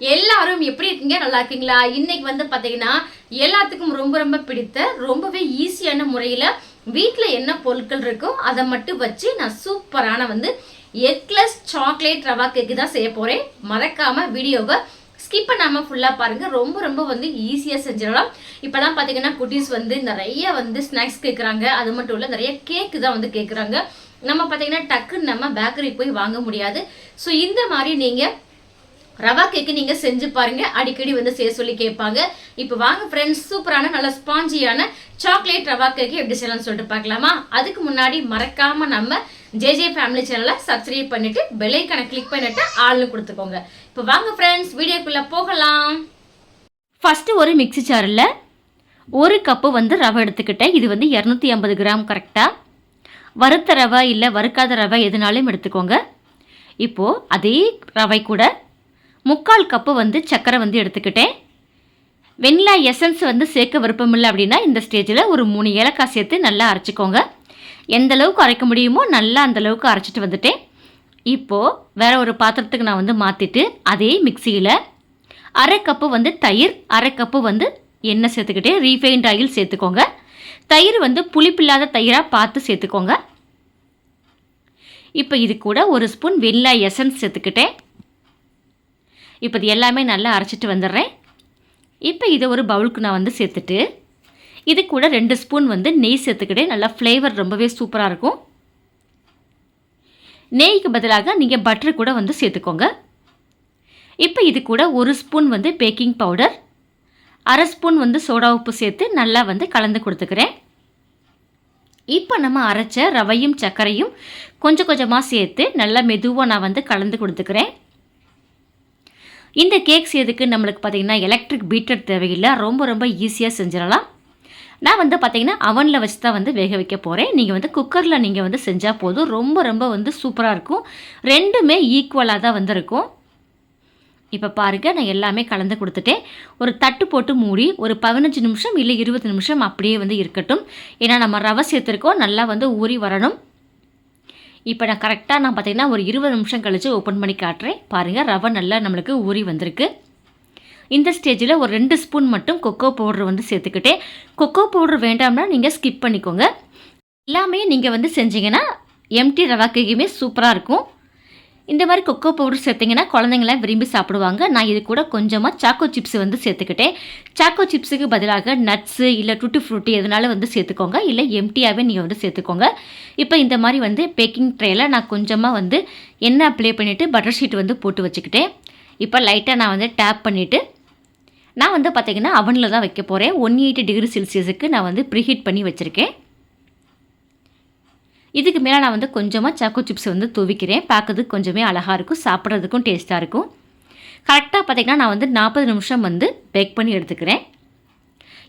எல்லாரும் எப்படி இருக்கீங்க? நல்லா இருக்கீங்களா? இன்னைக்கு வந்து பார்த்தீங்கன்னா எல்லாத்துக்கும் ரொம்ப ரொம்ப பிடித்த ரொம்பவே ஈஸியான முறையில் வீட்டில் என்ன பொருட்கள் இருக்கோ அதை மட்டும் வச்சு நான் சூப்பரான வந்து எக்லஸ் சாக்லேட் ரவா கேக்கு தான் செய்ய போகிறேன் மறக்காமல் வீடியோவை ஸ்கிப் பண்ணாமல் ஃபுல்லாக பாருங்கள் ரொம்ப ரொம்ப வந்து ஈஸியாக செஞ்சிடலாம். இப்போலாம் பார்த்தீங்கன்னா குட்டீஸ் வந்து நிறைய வந்து ஸ்நாக்ஸ் கேட்குறாங்க அது மட்டும் இல்லை நிறைய கேக்கு தான் வந்து கேட்குறாங்க நம்ம பார்த்தீங்கன்னா டக்குன்னு நம்ம பேக்கரி போய் வாங்க முடியாது. ஸோ இந்த மாதிரி நீங்கள் ரவா கேக்கு நீங்கள் செஞ்சு பாருங்க. அடிக்கடி வந்து செய்ய சொல்லி கேட்பாங்க. இப்போ வாங்க ஃப்ரெண்ட்ஸ் சூப்பரான நல்ல ஸ்பாஞ்சியான சாக்லேட் ரவா கேக்கு எப்படி செய்யலாம்னு சொல்லிட்டு பார்க்கலாமா? அதுக்கு முன்னாடி மறக்காம நம்ம ஜேஜே ஃபேமிலி சேனலை சப்ஸ்கிரைப் பண்ணிட்டு பெல்லைக்கான கிளிக் பண்ணிட்டு ஆள்னு கொடுத்துக்கோங்க. இப்போ வாங்க ஃப்ரெண்ட்ஸ் வீடியோக்குள்ள போகலாம். ஃபஸ்ட்டு ஒரு மிக்ஸி சாரில் ஒரு கப்பு வந்து ரவை எடுத்துக்கிட்டேன். இது வந்து இரநூத்தி ஐம்பது கிராம் கரெக்டாக வறுத்த ரவை இல்லை வறுக்காத ரவை எதுனாலும் எடுத்துக்கோங்க. இப்போது அதே ரவை கூட முக்கால் கப்பு வந்து சர்க்கரை வந்து எடுத்துக்கிட்டேன். வெண்ணிலா எசன்ஸ் வந்து சேர்க்க விருப்பமில்லை அப்படின்னா இந்த ஸ்டேஜில் ஒரு மூணு ஏலக்காய் சேர்த்து நல்லா அரைச்சிக்கோங்க. எந்த அளவுக்கு அரைக்க முடியுமோ நல்லா அந்தளவுக்கு அரைச்சிட்டு வந்துட்டேன். இப்போது வேற ஒரு பாத்திரத்துக்கு நான் வந்து மாற்றிட்டு அதே மிக்சியில் அரை கப்பு வந்து தயிர் அரை கப்பு வந்து எண்ணெய் சேர்த்துக்கிட்டே ரீஃபைண்ட் ஆயில் சேர்த்துக்கோங்க. தயிர் வந்து புளிப்பில்லாத தயிராக பார்த்து சேர்த்துக்கோங்க. இப்போ இது கூட ஒரு ஸ்பூன் வெண்ணிலா எசன்ஸ் சேர்த்துக்கிட்டேன். இப்போ இது எல்லாமே நல்லா அரைச்சிட்டு வந்துடுறேன். இப்போ இதை ஒரு பவுலுக்கு நான் வந்து சேர்த்துட்டு இது கூட ரெண்டு ஸ்பூன் வந்து நெய் சேர்த்துக்கிட்டேன் நல்லா ஃப்ளேவர் ரொம்பவே சூப்பராக இருக்கும். நெய்க்கு பதிலாக நீங்கள் பட்டர் கூட வந்து சேர்த்துக்கோங்க. இப்போ இது கூட ஒரு ஸ்பூன் வந்து பேக்கிங் பவுடர் அரை ஸ்பூன் வந்து சோடா உப்பு சேர்த்து நல்லா வந்து கலந்து கொடுத்துக்கிறேன். இப்போ நம்ம அரைச்ச ரவையும் சர்க்கரையும் கொஞ்சம் கொஞ்சமாக சேர்த்து நல்லா மெதுவாக நான் வந்து கலந்து கொடுத்துக்கிறேன். இந்த கேக் செய்யறதுக்கு நம்மளுக்கு பார்த்திங்கன்னா எலக்ட்ரிக் பீட்டர் தேவையில்லை. ரொம்ப ரொம்ப ஈஸியாக செஞ்சிடலாம். நான் வந்து பார்த்திங்கன்னா அவனில் வச்சு தான் வந்து வேக வைக்க போகிறேன் நீங்கள் வந்து குக்கரில் நீங்கள் வந்து செஞ்சால் போதும். ரொம்ப ரொம்ப வந்து சூப்பராக இருக்கும். ரெண்டுமே ஈக்குவலாக தான் வந்து இருக்கும். இப்போ பாருங்கள் நான் எல்லாமே கலந்து கொடுத்துட்டேன். ஒரு தட்டு போட்டு மூடி ஒரு பதினஞ்சு நிமிஷம் இல்லை இருபது நிமிஷம் அப்படியே வந்து இருக்கட்டும். ஏன்னா நம்ம ரவை சேர்த்துருக்கோம். நல்லா வந்து ஊறி வரணும். இப்போ நான் கரெக்டாக நான் பார்த்தீங்கன்னா ஒரு இருபது நிமிஷம் கழித்து ஓப்பன் பண்ணி காட்டுறேன். பாருங்கள் ரவை நல்லா நம்மளுக்கு ஊறி வந்திருக்கு. இந்த ஸ்டேஜில் ஒரு ரெண்டு ஸ்பூன் மட்டும் கொக்கோ பவுடர் வந்து சேர்த்துக்கிட்டேன். கொக்கோ பவுடர் வேண்டாம்னா நீங்கள் ஸ்கிப் பண்ணிக்கோங்க. எல்லாமே நீங்கள் வந்து செஞ்சீங்கன்னா எம்டி ரவா கேக்குமே சூப்பராக இருக்கும். இந்த மாதிரி கொக்கோ பவுடர் சேர்த்திங்கன்னா குழந்தைங்களாம் விரும்பி சாப்பிடுவாங்க. நான் இது கூட கொஞ்சமாக சாக்கோ சிப்ஸ் வந்து சேர்த்துக்கிட்டேன். சாக்கோ சிப்ஸுக்கு பதிலாக நட்ஸு இல்லை டுட்டி ஃப்ரூட்டி எதனால வந்து சேர்த்துக்கோங்க. இல்லை எம்டியாகவே நீங்கள் வந்து சேர்த்துக்கோங்க. இப்போ இந்த மாதிரி வந்து பேக்கிங் ட்ரேயில் நான் கொஞ்சமாக வந்து எண்ணெய் அப்ளை பண்ணிவிட்டு பட்டர் ஷீட் வந்து போட்டு வச்சுக்கிட்டேன். இப்போ லைட்டாக நான் வந்து டேப் பண்ணிவிட்டு நான் வந்து பார்த்திங்கன்னா அவனில் தான் வைக்க போகிறேன் ஒன் எயிட்டி டிகிரி செல்சியஸுக்கு நான் வந்து ப்ரீஹீட் பண்ணி வச்சுருக்கேன். இதுக்கு மேலே நான் வந்து கொஞ்சமாக சாக்கோ சிப்ஸ் வந்து தூவிக்கிறேன். பார்க்கறதுக்கு கொஞ்சமே அழகாக இருக்கும். சாப்பிட்றதுக்கும் டேஸ்ட்டாக இருக்கும். கரெக்டாக பார்த்திங்கன்னா நான் வந்து நாற்பது நிமிஷம் வந்து பேக் பண்ணி எடுத்துக்கிறேன்.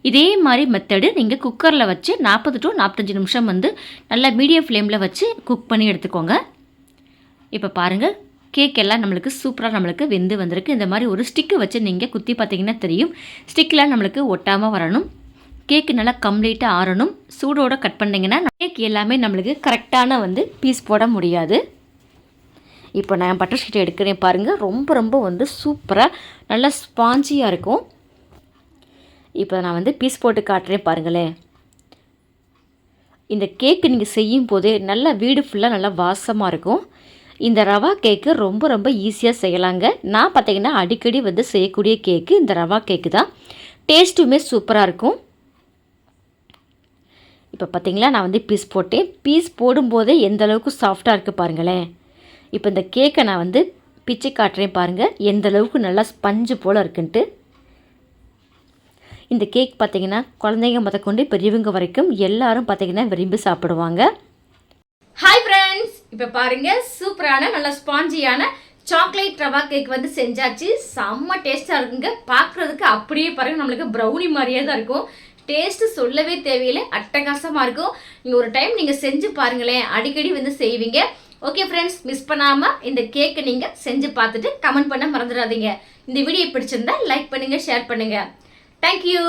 இதே மாதிரி மெத்தடு நீங்கள் குக்கரில் வச்சு நாற்பது டு நாற்பத்தஞ்சு நிமிஷம் வந்து நல்லா மீடியம் ஃப்ளேமில் வச்சு குக் பண்ணி எடுத்துக்கோங்க. இப்போ பாருங்கள் கேக் எல்லாம் நம்மளுக்கு சூப்பராக நம்மளுக்கு வெந்து வந்திருக்கு. இந்த மாதிரி ஒரு ஸ்டிக்கு வச்சு நீங்கள் குத்தி பார்த்தீங்கன்னா தெரியும். ஸ்டிக்கில் நம்மளுக்கு ஒட்டாமல் வரணும். கேக்கு நல்லா கம்ப்ளீட்டாக ஆறணும். சூடோடு கட் பண்ணிங்கன்னா கேக் எல்லாமே நம்மளுக்கு கரெக்டான வந்து பீஸ் போட முடியாது. இப்போ நான் பட்டர் ஷீட் எடுக்கிறேன் பாருங்கள் ரொம்ப ரொம்ப வந்து சூப்பராக நல்லா ஸ்பாஞ்சியாக இருக்கும். இப்போ நான் வந்து பீஸ் போட்டு காட்டுறேன் பாருங்களேன். இந்த கேக்கு நீங்கள் செய்யும் போதே நல்லா வீடு ஃபுல்லாக நல்லா வாசமாக இருக்கும். இந்த ரவா கேக்கு ரொம்ப ரொம்ப ஈஸியாக செய்யலாங்க. நான் பார்த்தீங்கன்னா அடிக்கடி வந்து செய்யக்கூடிய கேக்கு இந்த ரவா கேக்கு தான். டேஸ்ட்டுமே சூப்பராக இருக்கும். இப்போ பார்த்தீங்களா நான் வந்து பீஸ் போட்டேன். பீஸ் போடும்போதே எந்த அளவுக்கு சாஃப்டாக இருக்குது பாருங்களேன். இப்போ இந்த கேக்கை நான் வந்து பிச்சு காட்டுறேன் பாருங்கள் எந்த அளவுக்கு நல்லா ஸ்பஞ்சு போல் இருக்குன்ட்டு. இந்த கேக் பார்த்தீங்கன்னா குழந்தைங்க முதற்கொண்டு பெரியவங்க வரைக்கும் எல்லாரும் பார்த்தீங்கன்னா விரும்பி சாப்பிடுவாங்க. ஹாய் ஃப்ரெண்ட்ஸ் இப்போ பாருங்கள் சூப்பரான நல்ல ஸ்பாஞ்சியான சாக்லேட் ரவா கேக் வந்து செஞ்சாச்சு. செம்ம டேஸ்ட்டாக இருக்குங்க. பார்க்குறதுக்கு அப்படியே பாருங்கள் நம்மளுக்கு ப்ரௌனி மாதிரியே தான் இருக்கும். டேஸ்ட்டு சொல்லவே தேவையில்லை. அட்டகாசமாக இருக்கும். நீங்கள் ஒரு டைம் நீங்கள் செஞ்சு பாருங்களேன். அடிக்கடி வந்து செய்வீங்க. ஓகே ஃப்ரெண்ட்ஸ் மிஸ் பண்ணாமல் இந்த கேக்கை நீங்கள் செஞ்சு பார்த்துட்டு கமெண்ட் பண்ண மறந்துடாதீங்க. இந்த வீடியோ பிடிச்சிருந்தா லைக் பண்ணுங்கள் ஷேர் பண்ணுங்கள் தேங்க்யூ